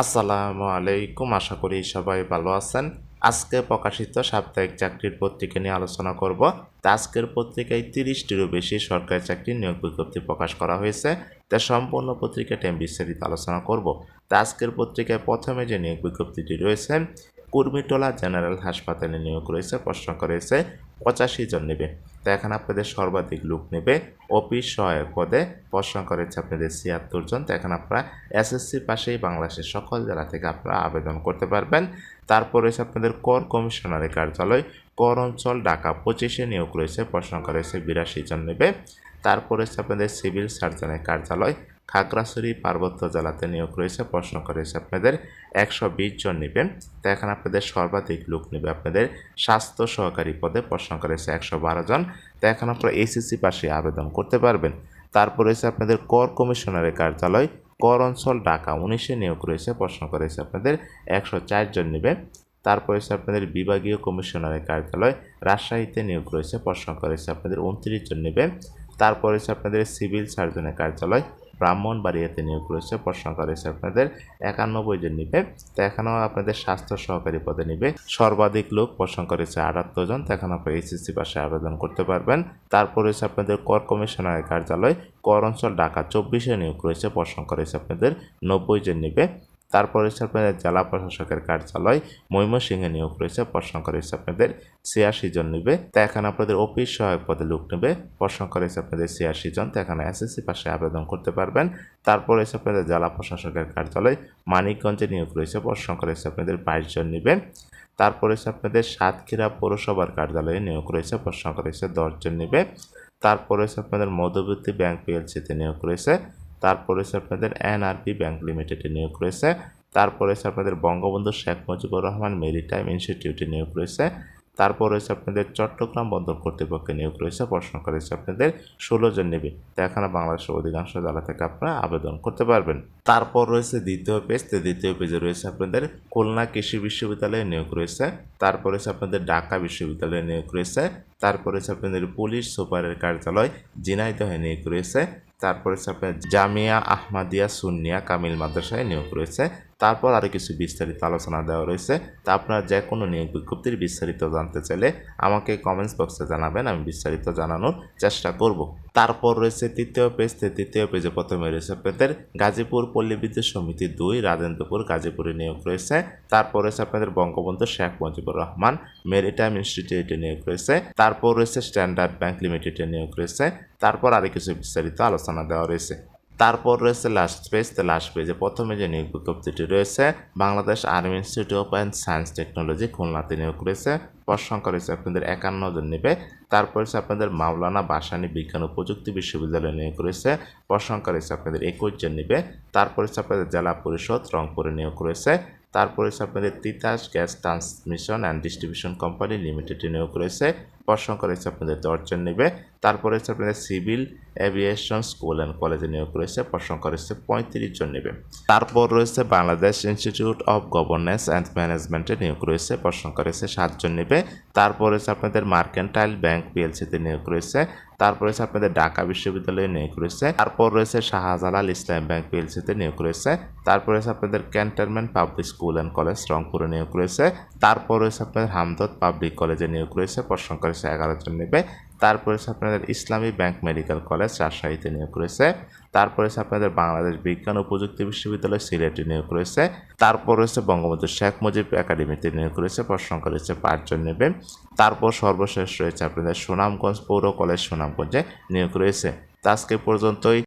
আসসালামু আলাইকুম, আশা করি সবাই ভালো আছেন। আজকে প্রকাশিত সাপ্তাহিক চাকরির পত্রিকা নিয়ে আলোচনা করব। তা আজকের পত্রিকায় তিরিশটিরও বেশি সরকারি চাকরির নিয়োগ বিজ্ঞপ্তি প্রকাশ করা হয়েছে। তা সম্পূর্ণ পত্রিকাটি আমি বিস্তারিত আলোচনা করব। তা আজকের পত্রিকায় প্রথমে যে নিয়োগ বিজ্ঞপ্তিটি রয়েছে, কুর্মিটোলা জেনারেল হাসপাতালে নিয়োগ রয়েছে, প্রশ্ন করেছে, পঁচাশি জন নেবে। তো এখানে আপনাদের সর্বাধিক লুক নেবে অফিস সহায়ক পদে। প্রশ্ন করেছে আপনাদের ছিয়াত্তর জন। তো এখন আপনারা এসএসসি পাশেই বাংলাদেশের সকল জেলা থেকে আপনারা আবেদন করতে পারবেন। তারপর রয়েছে আপনাদের কর কমিশনারের কার্যালয়। কর অঞ্চল ঢাকা পঁচিশে নিয়োগ রয়েছে। প্রশ্ন রয়েছে বিরাশি জন নেবে। তারপর রয়েছে আপনাদের সিভিল সার্জনের কার্যালয়। খাগড়াছড়ি পার্বত্য জেলাতে নিয়োগ রয়েছে। প্রশ্ন করেছে আপনাদের একশো বিশ জন নেবেন। তো এখন আপনাদের সর্বাধিক লোক নেবে আপনাদের স্বাস্থ্য সহকারী পদে। প্রশ্ন করেছে একশো বারো জন। তো এখন আপনারা এসএসসি পাশে আবেদন করতে পারবেন। তারপর রয়েছে আপনাদের কর কমিশনারের কার্যালয়, কর অঞ্চল, ঢাকা উনিশে নিয়োগ রয়েছে। প্রশ্ন করেছে আপনাদের একশো চার জন নেবেন। তারপর হচ্ছে আপনাদের বিভাগীয় কমিশনারের কার্যালয়, রাজশাহীতে নিয়োগ রয়েছে। প্রশ্ন করেছে আপনাদের উনত্রিশ জন নেবে তারপর হচ্ছে আপনাদের সিভিল সার্জনের কার্যালয় ব্রাহ্মণবাড়িয়াতে নিয়োগ রয়েছে প্রশ্ন করেছে আপনাদের একানব্বই জন নিবে। তো এখানেও আপনাদের স্বাস্থ্য সহকারী পদে নিবে। সর্বাধিক লোক প্রশ্ন করেছে আটাত্তর জন, তো এখন আপনি এইচএসসি পাশে আবেদন করতে পারবেন। তারপর রয়েছে আপনাদের কর কমিশনারের কার্যালয়, কর অঞ্চল ঢাকা, চব্বিশে নিয়োগ রয়েছে। প্রশ্ন করেছে আপনাদের নব্বই জন নিবে। তারপর হচ্ছে আপনাদের জেলা প্রশাসকের কার্যালয় ময়মনসিংহে নিয়োগ রয়েছে। প্রশ্ন করেছে আপনাদের ছিয়াশি জন নেবে। তা এখানে আপনাদের অফিস সহায়ক পদে লোক নেবে। প্রশ্ন করেছে আপনাদের ছিয়াশি জন। তো এখানে এসএসসি পাশে আবেদন করতে পারবেন। তারপর হচ্ছে আপনাদের জেলা প্রশাসকের কার্যালয় মানিকগঞ্জে নিয়োগ রয়েছে। প্রশ্ন করেছে আপনাদের বাইশ জন নেবে। তারপর হচ্ছে আপনাদের সাতক্ষীরা পৌরসভার কার্যালয়ে নিয়োগ রয়েছে। প্রশ্ন করেছে দশজন নেবে। তারপর হচ্ছে আপনাদের মধ্যবর্তী ব্যাংক পিএলসিতে নিয়োগ রয়েছে। তারপরে হচ্ছে আপনাদের এনআরপি ব্যাংক লিমিটেডে নিয়োগ রয়েছে। তারপরে হচ্ছে আপনাদের বঙ্গবন্ধু শেখ মুজিবুর রহমান মেরিটাইম ইনস্টিটিউটে নিয়োগ রয়েছে। তারপর রয়েছে আপনাদের চট্টগ্রাম বন্দর কর্তৃপক্ষে নিয়োগ রয়েছে। প্রশ্ন করেছে আপনাদের ষোলো জন নেবে। তো এখানে বাংলাদেশের অধিকাংশ জেলা থেকে আপনারা আবেদন করতে পারবেন। তারপর রয়েছে দ্বিতীয় পেজ। তো দ্বিতীয় পেজে রয়েছে আপনাদের খুলনা কৃষি বিশ্ববিদ্যালয়ে নিয়োগ রয়েছে। তারপর রয়েছে আপনাদের ঢাকা বিশ্ববিদ্যালয়ে নিয়োগ রয়েছে। তারপরে হচ্ছে আপনাদের পুলিশ সুপারের কার্যালয় ঝিনাইদহে নিয়োগ রয়েছে। তারপরে হচ্ছে আপনার জামিয়া আহমাদিয়া সুন্নিয়া কামিল মাদ্রাসায় নিয়োগ রয়েছে। তারপর আরও কিছু বিস্তারিত আলোচনা দেওয়া রয়েছে। তা আপনারা যে কোনো নিয়োগ বিজ্ঞপ্তির বিস্তারিত জানতে চাইলে আমাকে কমেন্টস বক্সে জানাবেন, আমি বিস্তারিত জানানোর চেষ্টা করব। তারপর রয়েছে তৃতীয় পেজতে তৃতীয় পেজে প্রথমে রয়েছে আপনাদের গাজীপুর পল্লী বিদ্যুৎ সমিতি দুই, রাজেন্দ্রপুর, গাজীপুরে নিয়োগ রয়েছে। তারপর রয়েছে আপনাদের বঙ্গবন্ধু শেখ মুজিবুর রহমান, মেরিটাইম ইনস্টিটিউটে নিয়োগ রয়েছে। তারপর রয়েছে স্ট্যান্ডার্ড ব্যাংক লিমিটেডে নিয়োগ রয়েছে। তারপর আরও কিছু বিস্তারিত আলোচনা দেওয়া রয়েছে। তারপর রয়েছে লাস্ট পেজ তো লাস্ট পেজে প্রথমে যে নিয়োগ বিজ্ঞপ্তিটি রয়েছে, Bangladesh army institute and science technology খুলনাতে নিয়োগ রয়েছে পদ সংখ্যা রয়েছে, আপনাদের একান্ন জন নেবে। তারপর হচ্ছে আপনাদের মাওলানা বাসানি বিজ্ঞান ও প্রযুক্তি বিশ্ববিদ্যালয়ে নিয়োগ রয়েছে পদ সংখ্যা রয়েছে, আপনাদের একুশ জন নেবে। তারপর হচ্ছে আপনাদের জেলা পরিষদ রংপুরে নিয়োগ রয়েছে তারপরে হচ্ছে আপনাদের Titas gas transmission and distribution company লিমিটেডে নিয়োগ রয়েছে পদ সংখ্যা রয়েছে, আপনাদের দশজন নেবে। তারপরে হচ্ছে আপনাদের সিভিল এভিয়েশন স্কুল অ্যান্ড কলেজে নিয়োগ রয়েছে পদ রয়েছে পঁয়ত্রিশ জন নেবে। তারপর রয়েছে Bangladesh institute of governance and ম্যানেজমেন্টে নিয়োগ রয়েছে পদ রয়েছে সাতজন নেবে। তারপর রয়েছে আপনাদের মার্কেন্টাইল ব্যাংক পিএলসিতে নিয়োগ রয়েছে, তারপর রয়েছে আপনাদের ঢাকা বিশ্ববিদ্যালয়ে নিয়োগ রয়েছে, তারপর রয়েছে শাহজালাল ইসলাম ব্যাংক পিএলসিতে নিয়োগ রয়েছে, তারপর রয়েছে আপনাদের cantonment public school and college রংপুরে নিয়োগ রয়েছে, তারপর রয়েছে আপনাদের হামদত পাবলিক কলেজে নিয়োগ রয়েছে পদ রয়েছে এগারো জন নেবে। তারপরে হচ্ছে আপনাদের ইসলামী ব্যাংক মেডিকেল কলেজ রাজশাহীতে নিয়োগ রয়েছে তারপরে হচ্ছে আপনাদের বাংলাদেশ বিজ্ঞান ও প্রযুক্তি বিশ্ববিদ্যালয় সিলেটে নিয়োগ রয়েছে তারপর রয়েছে বঙ্গবন্ধু শেখ মুজিব একাডেমিতে নিয়োগ রয়েছে সংখ্যা রয়েছে পাঁচজন নেবেন তারপর সর্বশেষ রয়েছে আপনাদের সুনামগঞ্জ পৌর কলেজ সুনামগঞ্জে নিয়োগ রয়েছে। তা আজকে পর্যন্তই।